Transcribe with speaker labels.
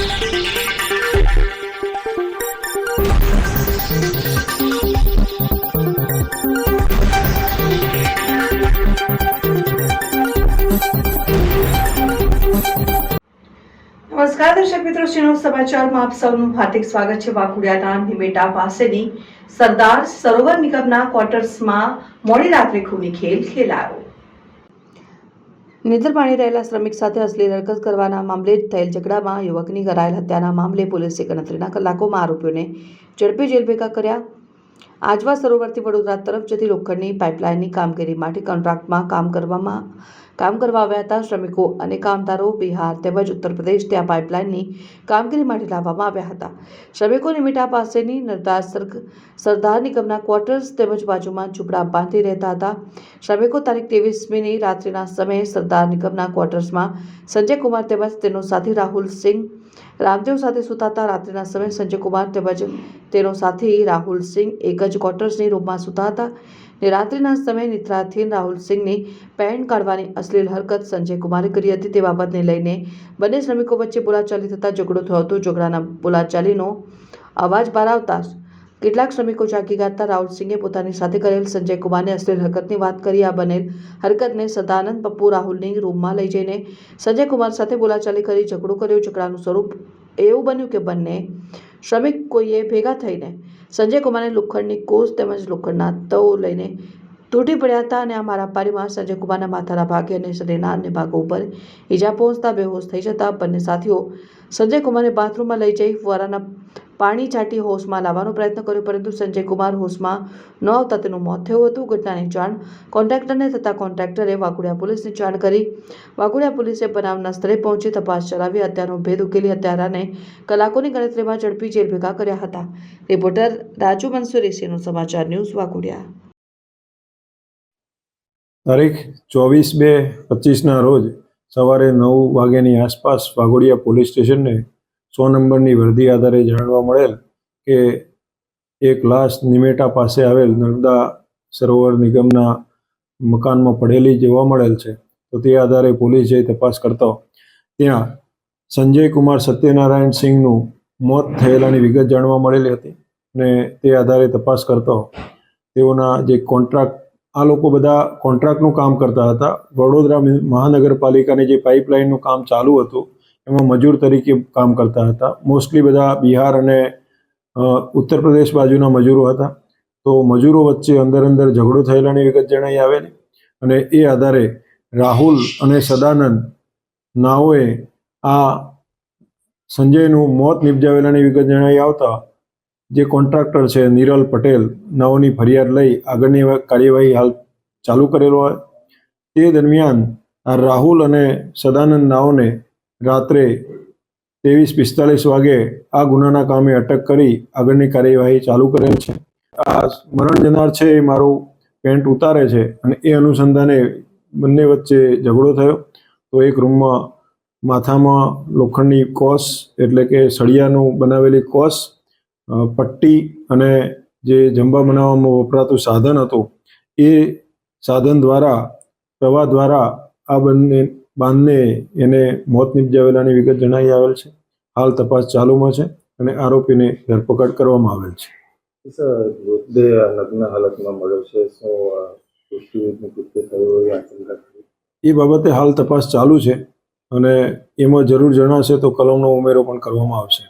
Speaker 1: નમસ્કાર, દર્શક મિત્રો. શ્રીનો સમાચારમાં આપ સૌનું હાર્દિક સ્વાગત છે. વાકુડિયાના નિમેટા પાસેની સરદાર સરોવર નિગમના ક્વાર્ટર્સમાં મોડી રાત્રે ખૂની ખેલ ખેલાયો. નિધર પાણી રહેલા શ્રમિક સાથે અશ્લીલ હરકત કરવાના મામલે થયેલ ઝઘડામાં યુવકની કરાયેલ હત્યાના મામલે પોલીસે ગણતરીના કલાકોમાં આરોપીઓને ઝડપી જેલ ભેગા કર્યા. આજવા સરોવરથી વડોદરા તરફ જતી લોખંડની પાઇપલાઇનની કામગીરી માટે કોન્ટ્રાક્ટમાં કામ કરવામાં કામ કરવા આવ્યા હતા શ્રમિકો અને કામદારો બિહાર તેમજ ઉત્તર પ્રદેશથી આ પાઇપલાઇનની કામગીરી માટે લાવવામાં આવ્યા હતા. શ્રમિકો નિમિટા પાસેની નરદાર સરદાર નિગમના ક્વાર્ટર્સ તેમજ બાજુમાં ઝૂંપડા બાંધી રહેતા હતા. શ્રમિકો તારીખ ત્રેવીસમીની રાત્રિના સમયે સરદાર નિગમના ક્વાર્ટર્સમાં સંજય કુમાર તેમજ તેનો સાથી રાહુલ સિંહ રામદેવ સાથે સુતાતા રાત્રિના સમયે સંજય કુમાર તેમજ તેનો સાથી રાહુલ સિંહ એક જ ક્વાર્ટર્સની રૂમમાં સૂતા હતા ને રાત્રિના સમયે નિદ્રાધીન રાહુલ સિંહની પેન્ટ કાઢવાની અશ્લીલ હરકત સંજય કુમારે કરી હતી તે બાબતને લઈને બંને શ્રમિકો વચ્ચે બોલાચાલી થતાં ઝઘડો થયો હતો. ઝઘડાના બોલાચાલીનો અવાજ બહાર કેટલાક શ્રમિકો જાગી ગાતા હતા રાહુલ સિંહે પોતાની સાથે કરેલ સંજય કુમારને અશ્લીલ હરકતની વાત કરી. આ બનેલ હરકતને સદાનંદ પપ્પુ રાહુલની રૂમમાં લઈ જઈને સંજય કુમાર સાથે બોલાચાલી કરી ઝઘડો કર્યો. ઝઘડાનું સ્વરૂપ એવું બન્યું કે બંને શ્રમિક કોઈએ ભેગા થઈને સંજય કુમારને લોખંડની કોસ તેમજ લોખંડના તવ લઈને તૂટી પડ્યા હતા અને આ મારામારીમાં સંજય કુમારના માથાના ભાગે અને શરીરના અન્ય ભાગો ઉપર ઈજા પહોંચતા બેહોશ થઈ જતા બંને સાથીઓ સંજય કુમારને બાથરૂમમાં લઈ જઈ ફુવારાના પાણી છાંટી હોશમાં લાવવાનો પ્રયત્ન કર્યો, પરંતુ સંજય કુમાર હોશમાં ન આવતા તેનું મોત થયું હતું. ઘટનાની જાણ કોન્ટ્રાક્ટરને થતાં કોન્ટ્રાક્ટરે વાઘોડિયા પોલીસને જાણ કરી. વાઘોડિયા પોલીસે બનાવના સ્થળે પહોંચી તપાસ ચલાવી, હત્યાનો ભેદ ઉકેલી હત્યારાને કલાકોની ગણતરીમાં ઝડપી જેલ ભેગા કર્યા હતા. રિપોર્ટર રાજુ મંસૂરી સીનો સમાચાર ન્યૂઝ વાઘોડિયા.
Speaker 2: તારીખ ચોવીસ બે પચીસના રોજ સવારે નવ વાગ્યાની આસપાસ વાઘોડિયા પોલીસ સ્ટેશનને સો નંબરની વર્દી આધારે જાણવા મળેલ કે એક લાશ નિમેટા પાસે આવેલ નર્મદા સરોવર નિગમના મકાનમાં પડેલી જોવા મળેલ છે. તો તે આધારે પોલીસ તપાસ કરતો ત્યાં સંજય કુમાર સત્યનારાયણ સિંહનું મોત થયેલાની વિગત જાણવા મળેલી હતી અને તે આધારે તપાસ કરતો તેઓના જે કોન્ટ્રાક્ટ આ લોકો બધા કોન્ટ્રાક્ટનું કામ કરતા હતા. વડોદરા મહાનગરપાલિકાની જે પાઇપલાઇનનું કામ ચાલુ હતું એમાં મજૂર તરીકે કામ કરતા હતા. મોસ્ટલી બધા બિહાર અને ઉત્તર પ્રદેશ બાજુના મજૂરો હતા. તો મજૂરો વચ્ચે અંદર અંદર ઝઘડો થયેલાની વિગત જણાઈ આવેલી અને એ આધારે રાહુલ અને સદાનંદ નાઓએ આ સંજયનું મોત નિપજાવેલાની વિગત જણાઈ આવતા જે કોન્ટ્રાક્ટર છે નિરલ પટેલ નાઓની ફરિયાદ લઈ આગળની કાર્યવાહી હાલ ચાલુ કરેલો હોય. તે દરમિયાન રાહુલ અને સદાનંદ નાઓને રાત્રે ત્રેવીસ પિસ્તાલીસ વાગે આ ગુનાના કામે અટક કરી આગળની કાર્યવાહી ચાલુ કરેલ છે. આ મરણ જનાર છે એ મારું પેન્ટ ઉતારે છે અને એ અનુસંધાને બંને વચ્ચે ઝઘડો થયો. તો એક રૂમમાં માથામાં લોખંડની કોસ એટલે કે સળિયાનું બનાવેલી કોસ પટ્ટી અને જે જંબા બનાવવામાં વપરાતું સાધન હતું એ સાધન દ્વારા, પ્રવાહ દ્વારા આ બંને બાંધને એને મોત નિપજાવેલાની વિગત જણાવી આવેલ છે. હાલ તપાસ ચાલુમાં છે અને આરોપીને ધરપકડ કરવામાં આવેલ છે.
Speaker 3: મૃતદેહ નગ્ન હાલતમાં મળ્યો છે. શું?
Speaker 2: એ બાબતે હાલ તપાસ ચાલુ છે અને એમાં જરૂર જણાશે તો કલમનો ઉમેરો પણ કરવામાં આવશે.